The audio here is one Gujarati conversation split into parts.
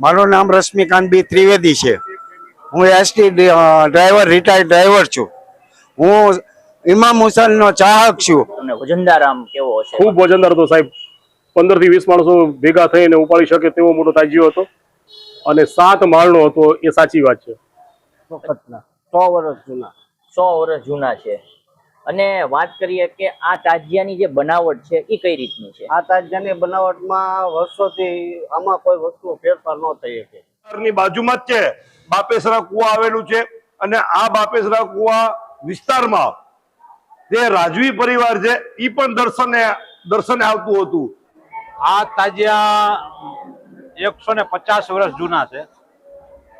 મારું નામ રશ્મિકાંત બી ત્રિવેદી છે. હું એસટી ડ્રાઈવર રિટાયર્ડ ડ્રાઈવર છું. હું ઇમામ હુસેનનો ચાહક છું. અને વજનદારામ કેવો છે ખૂબ વજનદાર હતો સાહેબ. પંદરથી વીસ માણસો ભેગા થઈને ઉપાડી શકે તેવો મોટો તાજિયો હતો. અને સાત માળનો હતો એ સાચી વાત છે. સો વર્ષ જૂના. સો વર્ષ જૂના છે. અને વાત કરીએ કે આ તાજિયાની જે બનાવટ છે એ કઈ રીતની છે? આ તાજિયાની બનાવટમાં વર્ષોથી આમાં કોઈ વસ્તુ ફેરફાર ન થઈ શકે. ની બાજુમાં જ છે. બાપેસરા કુવા આવેલું છે અને આ બાપેસરા કુવા વિસ્તારમાં જે રાજવી પરિવાર છે એ પણ દર્શને દર્શને આવતું હતું. આ તાજિયા એકસો ને પચાસ વર્ષ જૂના છે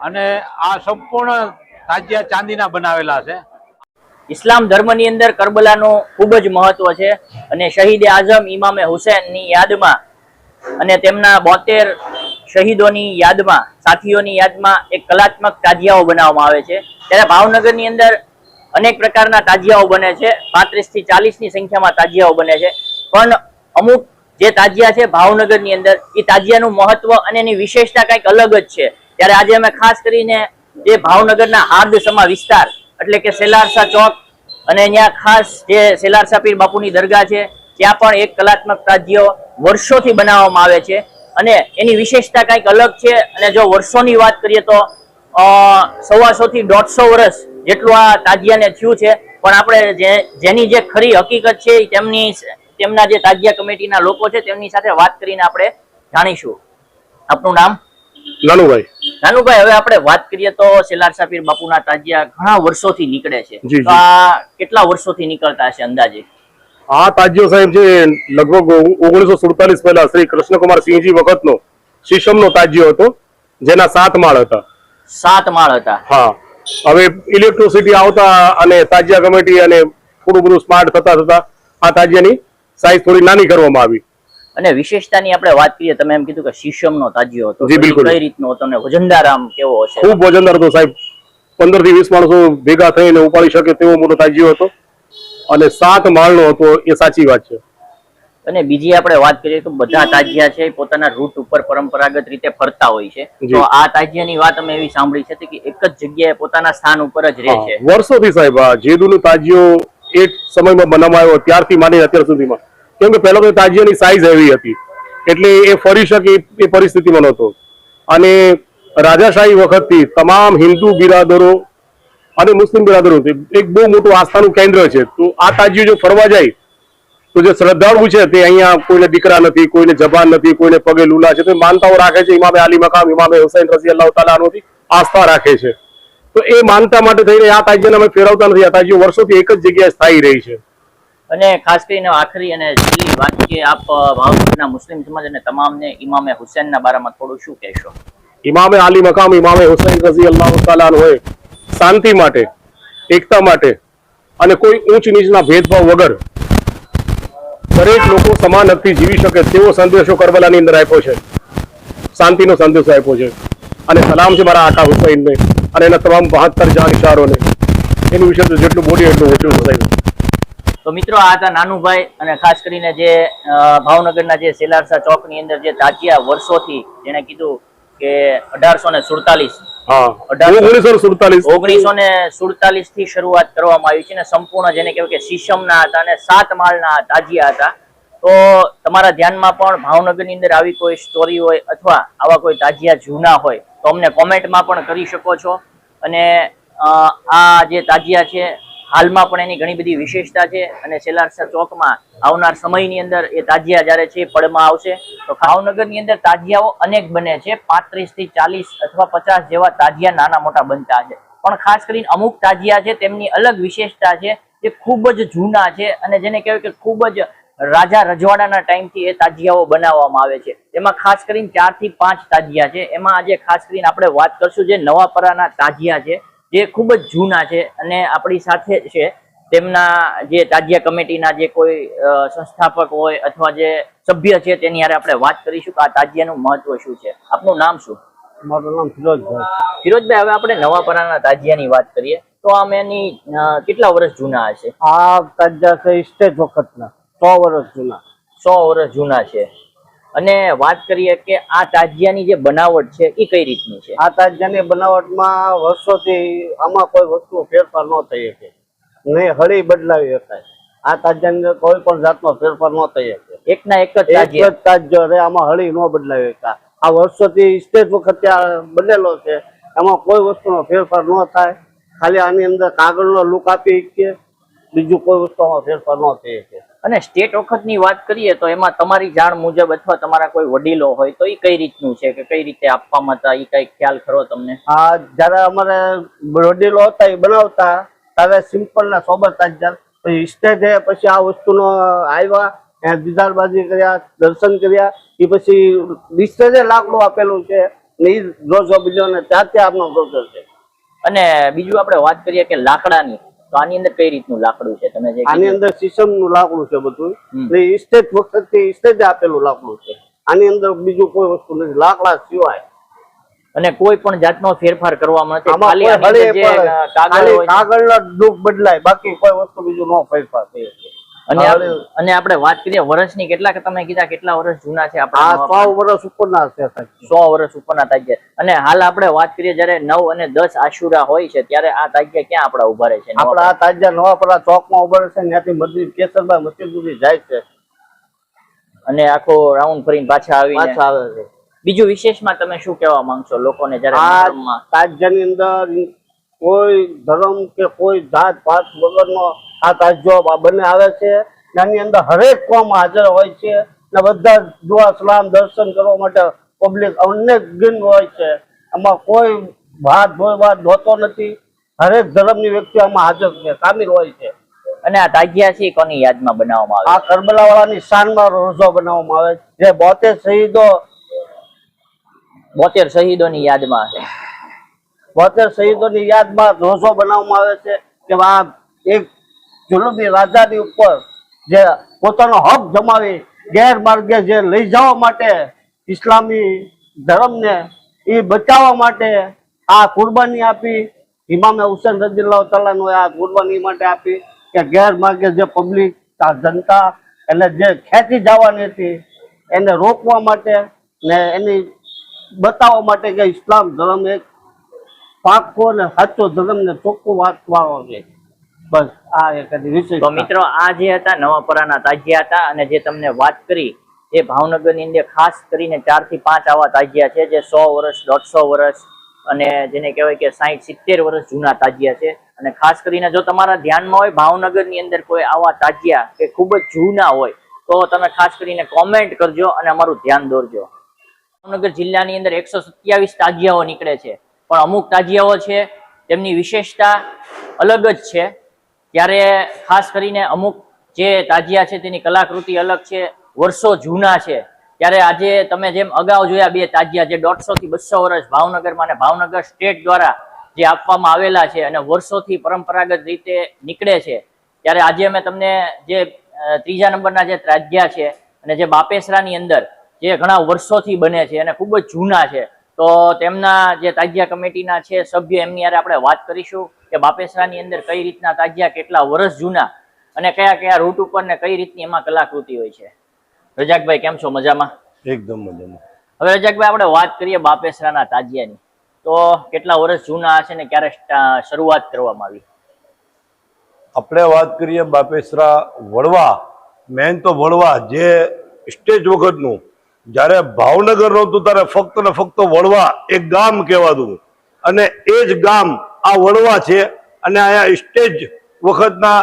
અને આ સંપૂર્ણ તાજિયા ચાંદીના બનાવેલા છે. ઇસ્લામ ધર્મની અંદર કરબલાનું ખૂબ જ મહત્વ છે. અને શહીદ આઝમ ઇમામે હુસેનની યાદમાં અને તેમના બોતેર શહીદોની યાદમાં, સાથીઓની યાદમાં એક કલાત્મક તાજિયાઓ બનાવવામાં આવે છે. ત્યારે ભાવનગરની અંદર અનેક પ્રકારના તાજિયાઓ બને છે. પાંત્રીસથી ચાલીસની સંખ્યામાં તાજિયાઓ બને છે. પણ અમુક જે તાજિયા છે ભાવનગરની અંદર, એ તાજિયાનું મહત્વ અને એની વિશેષતા કંઈક અલગ જ છે. ત્યારે આજે અમે ખાસ કરીને જે ભાવનગરના હાર્દસમા વિસ્તાર એટલે કે સેલારસા ચોક અને અહીંયા ખાસ જે સેલારસા પીર બાપુની દરગાહ છે ત્યાં પણ એક કલાત્મક તાજ્યો વર્ષોથી બનાવવામાં આવે છે. અને એની વિશેષતા કંઈક અલગ છે અને જો વર્ષોની વાત કરીએ તો અ, સવાસો દોઢસો વર્ષ જેટલું આ તાજિયાને થયું છે. પણ આપણે જેની જે ખરી હકીકત છે તેમની તેમના જે તાજિયા કમિટીના લોકો છે તેમની સાથે વાત કરીને આપણે જાણીશું. આપનું નામ? નાનુભાઈ. નાનુભાઈ હવે આપણે વાત કરીએ તો સેલાર સાપીર બાપુના તાજિયા ઘણા વર્ષોથી નીકળે છે. તો આ કેટલા વર્ષોથી નીકળતા હશે અંદાજે? આ તાજિયો સાહેબ જે લગભગ ઓગણીસો સુડતાલીસ પહેલા શ્રી કૃષ્ણકુમાર સિંહજી વખતનો શીશમનો તાજિયો હતો જેના સાત માળ હતા. સાત માળ હતા. હા. હવે ઇલેક્ટ્રિસિટી આવતા અને તાજિયા કમિટી અને થોડું બધું સ્માર્ટ થતા થતા આ તાજિયાની સાઈઝ થોડી નાની કરવામાં આવી. અને વિશેષતાની આપણે વાત કરીએ તમે એમ કીધું કે શીશમનો તાજિયો હતો. જી, બિલકુલ. કઈ રીતનો હતો અને વજનદાર આમ કેવો હશે? ખૂબ વજનદાર હતો સાહેબ. પંદરથી વીસ માણસો ભેગા થઈને ઉપાડી શકે તેવો મોટો તાજિયો હતો. અને સાત માળનો હતો એ સાચી વાત છે. અને બીજી આપણે વાત કરીએ તો બધા તાજિયા છે પોતાના રૂટ ઉપર પરંપરાગત રીતે ફરતા હોય છે. તો આ તાજિયાની વાત અમે એવી સાંભળી છે કે એક જ જગ્યાએ પોતાના સ્થાન ઉપર જ રહે છે. વર્ષોથી સાહેબ આ જેદુનો તાજિયો એક સમયમાં બનાવવામાં આવ્યો ત્યારથી માંડીને અત્યાર સુધીમાં. કેમ કે પહેલા તો તાજિયાની સાઈઝ એવી હતી. એટલે એ ફરી શકે એ- પરિસ્થિતિમાં નહોતો. અને રાજાશાહી વખતથી તમામ હિન્દુ બિરાદરો અને મુસ્લિમ બિરાદરો એક બહુ મોટું આસ્થાનું કેન્દ્ર છે. તો આ તાજીઓ જો ફરવા જાય, તો જે શ્રદ્ધાળુ છે તે અહીંયા કોઈને દીકરા નથી, કોઈને જબાન નથી, કોઈને પગે લુલા છે, તો માનતાઓ રાખે છે. ઇમામે આલી મકામ, ઇમામે હુસૈન રસી અલ્લાહ તાલાથી આસ્થા રાખે છે. તો એ માનતા માટે થઈને આ તાજિયાને અમે ફેરવતા નથી. આ તાજિયો વર્ષોથી એક જ જગ્યાએ સ્થાયી રહી છે. અને ખાસ કરીને આખરી અને છેલ્લી વાત કે આપ ભાવનગરના મુસ્લિમ સમાજ અને તમામને ઇમામે હુસેનના બારામાં થોડું શું કહેશો? ઇમામે આલી મકામ, ઇમામે હુસૈન રઝી અલ્લાહ તાલાન હોય શાંતિ માટે, એકતા માટે અને કોઈ ઊંચ નીચના ભેદભાવ વગર દરેક લોકો સમાન હકથી જીવી શકે તેવો સંદેશો કરબલાની અંદર આપ્યો છે. શાંતિનો સંદેશો આપ્યો છે. અને સલામ છે મારા આકા હુસૈનને અને એના તમામ બહાત્તર જાન એની વિશે જેટલું બોલીએ એટલું ઓછું સાહેબ. તો મિત્રો આ હતા નાનુભાઈ અને ખાસ કરીને જે ભાવનગરના જે સેલારસા ચોકની અંદર જે તાજિયા વર્ષોથી જેને કીધું કે અઢારસો ને સુડતાલીસ ઓગણીસો ને સુડતાલીસ. થી શરૂઆત કરવામાં આવી છે અને સંપૂર્ણ જેને કહેવાય કે શીશમના હતા અને સાત માળના તાજિયા હતા. તો તમારા ધ્યાનમાં પણ ભાવનગરની અંદર આવી કોઈ સ્ટોરી હોય અથવા આવા કોઈ તાજિયા જૂના હોય તો અમને કોમેન્ટમાં પણ કરી શકો છો. અને આ જે તાજિયા છે હાલમાં પણ એની ઘણી બધી વિશેષતા છે અને સેલારસા ચોકમાં આવનાર સમયની અંદર એ તાજિયા જ્યારે છે પડમાં આવશે, તો ભાવનગરની અંદર તાજિયાઓ અનેક બને છે. પાંત્રીસથી ચાલીસ અથવા પચાસ જેવા તાજિયા નાના મોટા બનતા છે. પણ ખાસ કરીને અમુક તાજિયા છે તેમની અલગ વિશેષતા છે જે ખૂબ જ જૂના છે અને જેને કહેવાય કે ખૂબ જ રાજા રજવાડાના ટાઈમથી એ તાજિયાઓ બનાવવામાં આવે છે. એમાં ખાસ કરીને ચારથી પાંચ તાજિયા છે. એમાં આજે ખાસ કરીને આપણે વાત કરશું જે નવાપરાના તાજિયા છે. જે ખૂબ જ જૂના છે અને આપણી સાથે છે તેમના જે તાજિયા કમિટીના જે કોઈ સંસ્થાપક હોય અથવા જે સભ્ય છે તેની યારે આપણે વાત કરીશું કે આ તાજિયાનું મહત્વ શું છે. આપનું નામ શું? મારું નામ ફિરોજભાઈ. ફિરોજભાઈ હવે આપણે નવાપરાના તાજિયાની વાત કરીએ. તો આમ એની કેટલા વર્ષ જૂના હશે? આ તાજિયા છે સ્ટેજ વખતના સો વર્ષ જૂના. સો વર્ષ જૂના છે. અને વાત કરીએ કે આ તાજિયાની જે બનાવટ છે એ કઈ રીતની છે? આ તાજિયાની બનાવટમાં વર્ષોથી આમાં કોઈ વસ્તુ ફેરફાર ન થઈ શકે. નહીં હળી બદલાવી શકાય. આ તાજિયાની અંદર કોઈ પણ જાતનો ફેરફાર ન થઈ શકે. એકના એક જ એક જ તાજિયા તાજ્યો રે આમાં હળી ન બદલાવી શકાય. આ વર્ષોથી સ્ટેજ વખત આ બનેલો છે. એમાં કોઈ વસ્તુનો ફેરફાર ન થાય. ખાલી આની અંદર કાગળનો લુક આપી શકીએ. બીજું કોઈ વસ્તુમાં ફેરફાર ન થઈ શકે. અને સ્ટેટ વખતની વાત કરીએ તો એમાં તમારી જાણ મુજબ અથવા તમારા કોઈ વડીલો હોય તો એ કઈ રીતનું છે કે કઈ રીતે આપવામાં હતા એ કઈ ખ્યાલ ખરો તમને? આ જયારે અમારે વડીલો હતા એ બનાવતા ત્યારે સિમ્પલ ના સોબર તાજ્યા પછી સ્ટેજે પછી આ વસ્તુનો આવ્યા ત્યાં દીદારબાજી કર્યા દર્શન કર્યા એ પછી સ્ટેજે લાકડું આપેલું છે ને એ રોજો બીજો ને ત્યાં આપનો પ્રોસેસ છે. અને બીજું આપણે વાત કરીએ કે લાકડાની. તો આની અંદર કઈ રીતનું લાકડું છે? તમે જે આની અંદર શીશમનું લાકડું છે બધું. સ્ટેજ વખત સ્ટેજે આપેલું લાકડું છે. આની અંદર બીજું કોઈ વસ્તુ નથી. લાકડા સિવાય. અને કોઈ પણ જાતનો ફેરફાર કરવામાં નથી ખાલી. કાગળનો ડૂબ બદલાય. બાકી કોઈ વસ્તુ બીજું ન ફેરફાર થઈ શકે. અને અને આપણે વાત કરીએ વર્ષની કેટલા તમે કીધા કેટલા વર્ષ જૂના છે આ આપણા સો વર્ષ ઉપરના છે સાહેબ. સો વર્ષ ઉપરના તાજ્ય અને હાલ આપણે વાત કરીએ જ્યારે નવ અને દસ આશુરા હોય છે ત્યારે આ તાજ્ય ક્યાં આપણા ઊભા રહે છે? આપડા આ તાજ્ય નવાપરા ચોકમાં ઊભા છે ત્યાંથી મસ્જિદ કેસરભાઈ મસ્જિદ સુધી જાય છે. અને આખો રાઉન્ડ ફરીને પાછા આવીને પાછા આવે છે. બીજું વિશેષમાં તમે શું કહેવા માંગશો લોકોને જ્યારે આ મુહર્રમમાં અંદર કોઈ ધર્મ કે કોઈ જાત પાત વગરનો આ તાજ્યો આ બને આવે છે. એની અંદર હરેક કોમ હાજર હોય છે. ને બધા દુઆ સલામ દર્શન કરવા માટે પબ્લિક અનેક ગિન હોય છે. એમાં કોઈ ભાત ભોયવાદ ધોતો નથી. હરેક ધર્મની વ્યક્તિ આમાં હાજર છે સામેલ હોય છે. અને આ તાજિયા છે કોની યાદમાં બનાવવામાં આવે આ કરબલા વાળાની શાનમાં રોજો બનાવવામાં આવે છે. જે બોતેર શહીદો બોતેર શહીદોની યાદમાં છે. બોતેર શહીદોની યાદમાં રોજો બનાવવામાં આવે છે કે આ એક જુલુમી રાજાની ઉપર જે પોતાનો હક જમાવી ગેરમાર્ગે જે લઈ જવા માટે ઇસ્લામી ધર્મને એ બચાવવા માટે આ કુરબાની આપી. ઇમામે હુસેન રજીલ્લાહ તલાનો આ કુરબાની માટે આપી કે ગેરમાર્ગે જે પબ્લિક, આ જનતા એટલે જે ખેંચી જવાની હતી એને રોકવા માટે ને એની બતાવવા માટે કે ઇસ્લામ ધર્મ એક પાકો અને સાચો ધર્મને ચોખ્ખું વાંચવાનો છે. બસ, આ એક તો મિત્રો, આ જે હતા, નવાપરાના તાજિયા હતા, અને જે તમને વાત કરી, એ ભાવનગરની અંદર ખાસ કરીને ચારથી પાંચ આવા તાજિયા છે, જે સો વર્ષ, દોઢસો વર્ષ, અને જેને કહેવાય કે સાહીઠ, સિત્તેર વર્ષ જૂના તાજિયા છે. અને ખાસ કરીને જો તમારા ધ્યાનમાં હોય, ભાવનગરની અંદર કોઈ આવા તાજિયા કે ખૂબ જ જૂના હોય, તો તમે ખાસ કરીને કોમેન્ટ કરજો અને અમારું ધ્યાન દોરજો. ભાવનગર જિલ્લાની અંદર એકસો સત્યાવીસ તાજિયાઓ નીકળે છે. પણ અમુક તાજિયાઓ છે, તેમની વિશેષતા અલગ જ છે. ત્યારે ખાસ કરીને અમુક જે તાજિયા છે, તેની કલાકૃતિ અલગ છે, વર્ષો જૂના છે. ત્યારે આજે તમે જેમ અગાઉ જોયા બે તાજિયા જે દોઢસો થી બસો વર્ષ ભાવનગરમાં અને ભાવનગર સ્ટેટ દ્વારા જે આપવામાં આવેલા છે અને વર્ષોથી પરંપરાગત રીતે નીકળે છે. ત્યારે આજે અમે તમને જે ત્રીજા નંબરના જે તાજિયા છે અને જે બાપેસરાની અંદર જે ઘણા વર્ષોથી બને છે અને ખૂબ જ જૂના છે, તો તેમના જે તાજિયા કમિટીના છે, સભ્ય એમની યારે આપણે વાત કરીશું. કે બાપેસરાની અંદર કઈ રીતના તાજિયા કેટલા વર્ષ જૂના અને કયા કયા રૂટ ઉપર ને કઈ રીતની એમાં કલાકૃતિ હોય છે? રજાકભાઈ કેમ છો? મજામાં? એકદમ મજામાં. હવે રજાકભાઈ આપણે વાત કરીએ બાપેસરાના તાજિયાની. તો કેટલા વર્ષ જૂના છે ને ક્યારે શરૂઆત કરવામાં આવી? આપણે વાત કરીએ બાપેસરા વડવા. મેન તો વડવા જે સ્ટેજ વખતનું. જ્યારે ભાવનગર નહોતું ત્યારે ફક્ત ને ફક્ત વડવા એક ગામ કહેવાતું અને એ જ ગામ આ વડવા છે અને અહીંયા સ્ટેજ વખતના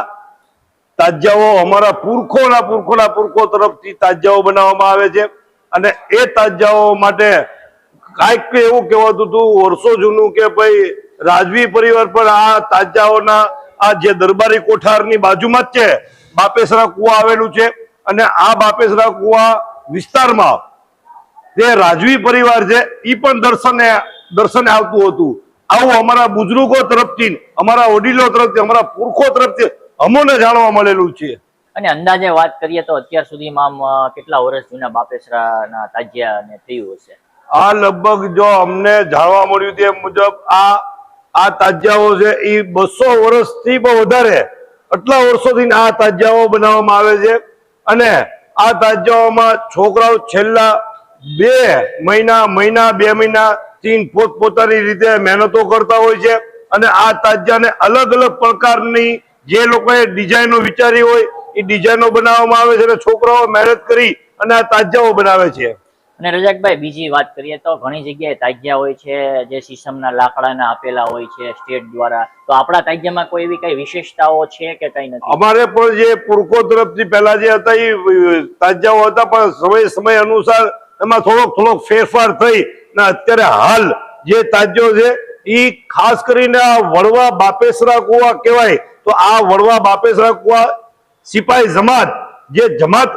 તાજાઓ અમારા પુરખોના પુરખોના પુરખો તરફથી તાજાઓ બનાવવામાં આવે છે. અને એ તાજાઓ માટે કાંઈક એવું કહેવાતું હતું, વર્ષો જૂનું કે ભાઈ, રાજવી પરિવાર પણ આ તાજાઓના આ જે દરબારી કોઠારની બાજુમાં જ છે, બાપેસરા કુવા આવેલું છે. અને આ બાપેસરા કુવા વિસ્તારમાં જે રાજવી પરિવાર છે એ પણ દર્શને દર્શને આવતું હતું. આવું અમારા બુજુર્ગો તરફથી અમારા વડીલો તરફથી અમારા પુરખો તરફથી અમોને જાણવા મળેલું છે. અને અંદાજે વાત કરીએ તો અત્યાર સુધીમાં આમ કેટલા વર્ષ જૂના બાપેસરાના તાજિયા ને થયું હશે? આ લગભગ જો અમને જાણવા મળ્યું તે મુજબ આ આ તાજિયાઓ છે એ બસો વર્ષથી પણ વધારે આટલા વર્ષોથી આ તાજિયાઓ બનાવવામાં આવે છે. અને આ તાજિયાઓમાં છોકરાઓ છેલ્લા બે મહિના મહિના બે મહિના થી પોતપોતાની રીતે મહેનતો કરતા હોય છે અને આ તાજાને અલગ અલગ પ્રકારની જે લોકોએ ડિઝાઇનો વિચારી હોય એ ડિઝાઇનો બનાવવામાં આવે છે અને છોકરાઓ મહેનત કરી અને આ તાજાઓ બનાવે છે. અને રજાકભાઈ બીજી વાત કરીએ તો ઘણી જગ્યાએ તાજિયા હોય છે જે શીશમના લાકડાના આપેલા હોય છે સ્ટેટ દ્વારા. તો આપણા તાજિયામાં કોઈ એવી કઈ વિશેષતાઓ છે કે કઈ નથી? અમારે પણ જે પુરકો તરફથી પહેલા જે હતા એ તાજિયાઓ હતા પણ સમય સમય અનુસાર એમાં થોડોક થોડોક ફેરફાર થઈ અત્યારે હાલ જે તાજો છે એ ખાસ કરીને આ વડવા બાપેસરા કુવા કહેવાય. તો આ વડવા બાપેસરા કુવા સિપાહી જમાત, જે જમાત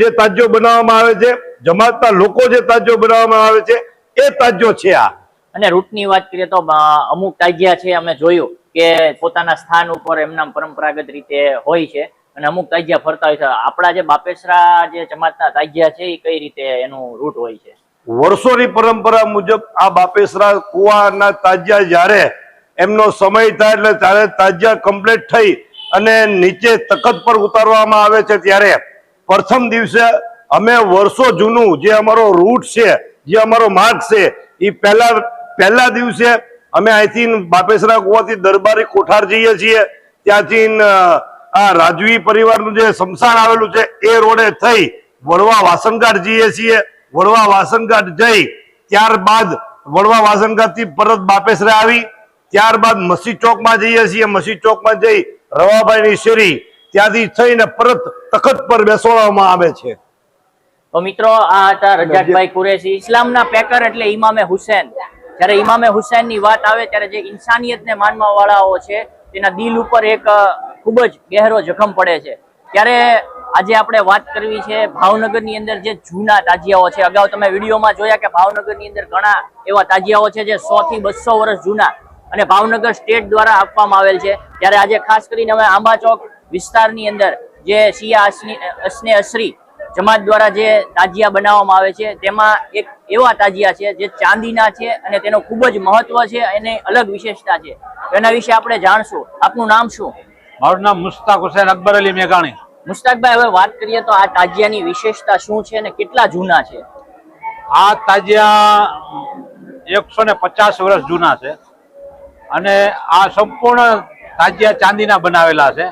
જે તાજો બનાવવામાં આવે છે, જમાતના લોકો જે તાજો બનાવવામાં આવે છે, એ તાજો છે આ. અને રૂટની વાત કરીએ તો અમુક તાજિયા છે, અમે જોયું કે પોતાના સ્થાન ઉપર એમના પરંપરાગત રીતે હોય છે, અને અમુક તાજિયા ફરતા હોય છે. આપણા જે બાપેસરા જે જમાતના તાજિયા છે એ કઈ રીતે એનું રૂટ હોય છે? વર્ષોની પરંપરા મુજબ આ બાપેસરા કુવાના તાજિયા જ્યારે એમનો સમય થાય એટલે ત્યારે તાજિયા કમ્પ્લીટ થઈ અને નીચે તખત પર ઉતારવામાં આવે છે ત્યારે પ્રથમ દિવસે અમે વર્ષો જૂનું જે અમારો રૂટ છે, જે અમારો માર્ગ છે એ પહેલા પહેલા દિવસે અમે અહીંથી બાપેસરા કુવાથી દરબારી કોઠાર જઈએ છીએ. ત્યાંથી આ રાજવી પરિવારનું જે સ્મશાન આવેલું છે, એ રોડે થઈ વડવા વાસણઘાટ જઈએ છીએ. વડવા વાસણઘાટ જઈ, ત્યારબાદ વડવા વાસણઘાટથી પરત બાપેસરે આવી, ત્યારબાદ મસી ચોકમાં જઈએ છીએ. મસી ચોકમાં જઈ રવાભાઈની શેરી ત્યાંથી થઈને પરત તખત પર બેસવામાં આવે છે. તો મિત્રો, આ હતા રજાકભાઈ કુરેશી. ઇસ્લામના પેકર એટલે ઇમામે હુસેન. જ્યારે ઇમામે હુસેનની વાત આવે ત્યારે જે ઇન્સાનિયતને માનવા વાળાઓ છે, તેના દિલ ઉપર એક ખૂબ જ ગહેરો જખમ પડે છે. ત્યારે આજે આપણે વાત કરવી છે ભાવનગરની અંદર જે જૂના તાજિયાઓ છે. અગાઉ તમે વિડીયોમાં જોયા કે ભાવનગરની અંદર ઘણા એવા તાજિયાઓ છે જે સો થી બસો વર્ષ જૂના અને ભાવનગર સ્ટેટ દ્વારા આપવામાં આવેલ છે. ત્યારે આજે ખાસ કરીને અમે આંબા ચોક વિસ્તારની અંદર જે શિયા અસની અસરી જમાત દ્વારા જે તાજિયા બનાવવામાં આવે છે, તેમાં એક એવા તાજિયા છે જે ચાંદીના છે અને તેનો ખૂબ જ મહત્વ છે અને અલગ વિશેષતા છે. એના વિશે આપણે જાણશું. આપનું નામ શું? મારું નામ મુસ્તાક હુસેન અકબર અલી મેઘાણી. મુસ્તાકભાઈ હવે વાત કરીએ તો આ તાજિયાની વિશેષતા શું છે અને કેટલા જૂના છે? આ તાજિયા એકસો ને પચાસ વર્ષ જૂના છે અને આ સંપૂર્ણ તાજિયા ચાંદીના બનાવેલા છે.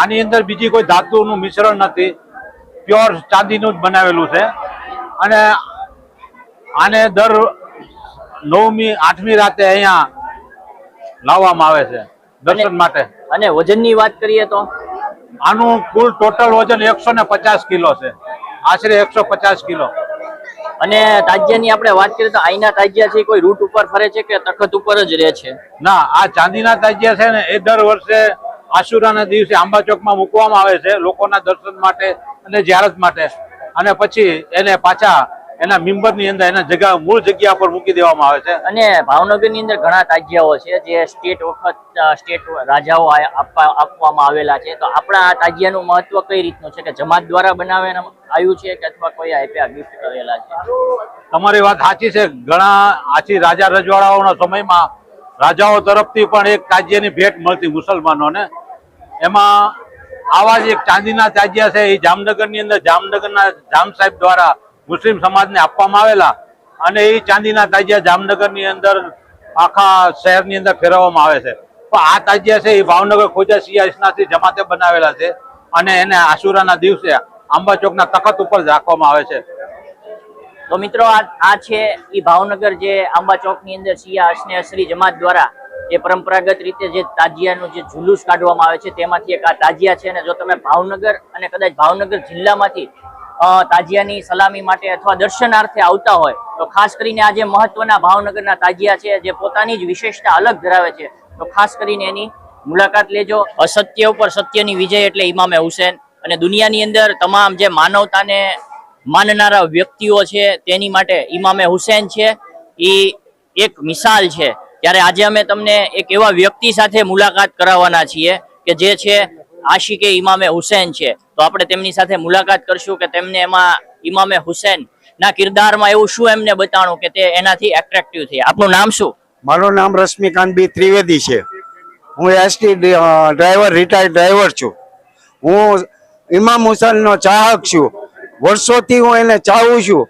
આની અંદર બીજી કોઈ ધાતુનું મિશ્રણ નથી. પ્યોર ચાંદીનું જ બનાવેલું છે. અને આને દર નવમી આઠમી રાતે અહીંયા લાવવામાં આવે છે દર્શન માટે. અને વજનની વાત કરીએ તો? આનું કુલ ટોટલ વજન એકસો ને પચાસ કિલો છે. આશરે એકસો પચાસ કિલો. અને તાજિયાની આપણે વાત કરીએ તો આઈના તાજિયા છે કોઈ રૂટ ઉપર ફરે છે કે તખત ઉપર જ રહે છે? ના આ ચાંદીના તાજિયા છે ને એ દર વર્ષે આશુરાના દિવસે આંબા ચોકમાં મૂકવામાં આવે છે લોકોના દર્શન માટે અને જ્યારત માટે. અને પછી એને પાછા એના મિમ્બરની અંદર એના જગ્યા મૂળ જગ્યા પર મૂકી દેવામાં આવે છે. અને ભાવનગરની અંદર ઘણા તાજિયાઓ છે જે સ્ટેટ વખત સ્ટેટ રાજાઓ આપવામાં આવેલા છે. તો આપણા આ તાજિયાનું મહત્વ કઈ રીતનું છે? કે જમાત દ્વારા બનાવે આવ્યું છે કે અથવા કોઈ આપ્યા ગિફ્ટ કરેલા છે? તમારી વાત સાચી છે. ઘણા આછી રાજા રજવાડાઓના સમયમાં રાજાઓ તરફથી પણ એક તાજિયાની ભેટ મળતી મુસલમાનોને. એમાં આવા જ એક ચાંદીના તાજિયા છે. એ જામનગરની અંદર જામનગરના જામ સાહેબ દ્વારા મુસ્લિમ સમાજને આપવામાં આવેલા અને એ ચાંદીના તાજિયા જામનગરની અંદર આખા શહેરની અંદર ફેરવવામાં આવે છે. પણ આ તાજિયા છે એ ભાવનગર ખોજા સિયા જમાતે બનાવેલા છે અને એને આશુરાના દિવસે આંબા તખત ઉપર રાખવામાં આવે છે. તો મિત્રો આ છે એ ભાવનગર જે આંબા ચોકની અંદર સિયા અશ્નેશ્રી જમાત દ્વારા જે પરંપરાગત રીતે જે તાજિયાનું જે જુલુસ કાઢવામાં આવે છે તેમાંથી એક આ તાજિયા છે અને જો તમે ભાવનગર અને કદાચ ભાવનગર જિલ્લામાંથી તાજિયાની સલામી માટે અથવા દર્શનાર્થે આવતા હોય, તો ખાસ કરીને આજે મહત્વના ભાવનગરના તાજિયા છે, જે પોતાની જ વિશેષતા અલગ ધરાવે છે, તો ખાસ કરીને એની મુલાકાત લેજો. અસત્ય ઉપર સત્યની વિજય એટલે ઇમામે હુસેન. અને દુનિયાની અંદર તમામ જે માનવતાને માનનારા વ્યક્તિઓ છે, તેની માટે ઇમામે હુસેન છે. એ એક મિસાલ છે. ત્યારે આજે અમે તમને એક એવા વ્યક્તિ સાથે મુલાકાત કરાવવાના છીએ કે જે છે આશિકે ઇમામે હુસેન છે. તો આપણે તેમની સાથે મુલાકાત કરશું કે તેમને એમાં ઇમામે હુસેન ના કિરદારમાં એવું શું એમને બતાણું કે તે એનાથી એટ્રેક્ટિવ થઈ આપનું નામ શું? મારું નામ રશ્મિકાંત બી ત્રિવેદી છે. હું એસટી ડ્રાઈવર રિટાયર્ડ ડ્રાઈવર છું. હું ઇમામ હુસેનનો ચાહક છું. વર્ષોથી હું એને ચાહું છું.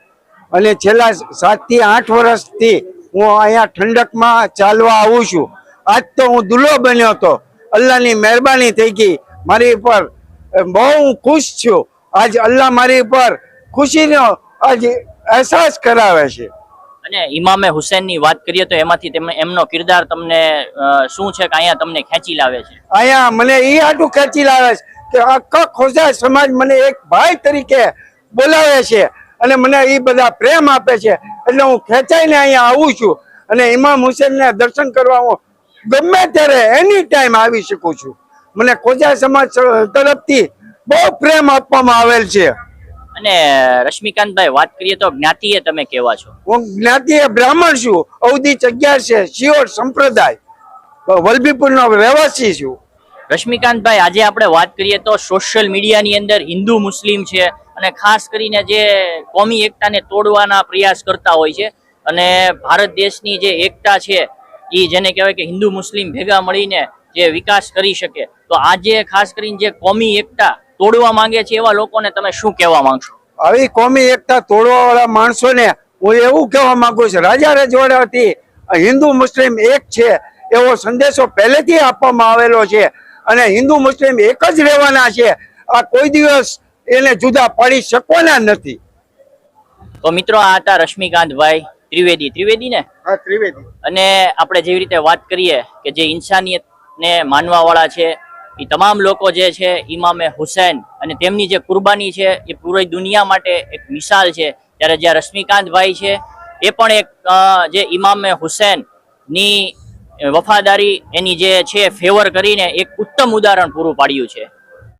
અને છેલ્લા સાતથી આઠ વર્ષથી હું અહીંયા ઠંડકમાં ચાલવા આવું છું. આજ તો હું દુલ્લો બન્યો હતો. અલ્લાહની મહેરબાની થઈ ગઈ. મારી ઉપર બહુ હું ખુશ છું. આજ અલ્લાહ મારી ઉપર ખુશીનો આજ અહેસાસ કરાવે છે. અને ઇમામે હુસેનની વાત કરીએ તો એમાંથી તેમને એમનો કિરદાર તમને શું છે કે અહીંયા તમને ખેંચી લાવે છે? અહીંયા મને એ આટું ખેંચી લાવે છે કે આખા ખોજા સમાજ મને એક ભાઈ તરીકે બોલાવે છે અને મને એ બધા પ્રેમ આપે છે. એટલે હું ખેંચાઈને અહીંયા આવું છું અને ઇમામ હુસેનને દર્શન કરવા હું ગમે ત્યારે એની ટાઈમ આવી શકું છું. મને કોજા સમાજ તરફથી બહુ પ્રેમ આપવામાં આવેલ છે. અને રશ્મિકાંતભાઈ વાત કરીએ તો જ્ઞાતિએ તમે કેવા છો? હું જ્ઞાતિએ બ્રાહ્મણ છું અવધી જગ્યા છે શિયોર સંપ્રદાય. વલભીપુરનો રહેવાસી છું. રશ્મિકાંતભાઈ આજે આપણે વાત કરીએ તો સોશિયલ મીડિયાની અંદર હિન્દુ મુસ્લિમ છે અને ખાસ કરીને જે કોમી એકતાને તોડવાના પ્રયાસ કરતા હોય છે અને ભારત દેશની જે એકતા છે એ જેને કહેવાય કે હિન્દુ મુસ્લિમ ભેગા મળીને જે વિકાસ કરી શકે તો આજે ખાસ કરીને જે કોમી એકતા તોડવા માંગે છે એવા લોકોને તમે શું કહેવા માંગશો? આવી કોમી એકતા તોડવા વાળા માણસોને હું એવું કહેવા માંગુ છું રાજા રજવાડાથી હિન્દુ મુસ્લિમ એક છે એવો સંદેશો પહેલેથી આપવામાં આવેલો છે અને હિન્દુ મુસ્લિમ એક જ રહેવાના છે આ કોઈ દિવસ એને જુદા પાડી શકવાના નથી. તો મિત્રો આ હતા રશ્મિકાંતભાઈ ત્રિવેદી. ત્રિવેદી ને? હા ત્રિવેદી. અને આપણે જેવી રીતે વાત કરીએ કે જે ઇન્સાનિયત ને માનવા વાળા છે એ તમામ લોકો જે છે ઇમામે હુસૈન અને તેમની જે કુરબાની છે, એ પૂરી દુનિયા માટે એક મિસાલ છે. ત્યારે જ્યાં રશ્મિકાંતભાઈ છે, એ પણ એક જે ઇમામે હુસૈનની વફાદારી એની જે છે ફેવર કરીને એક ઉત્તમ ઉદાહરણ પૂરું પાડ્યું છે.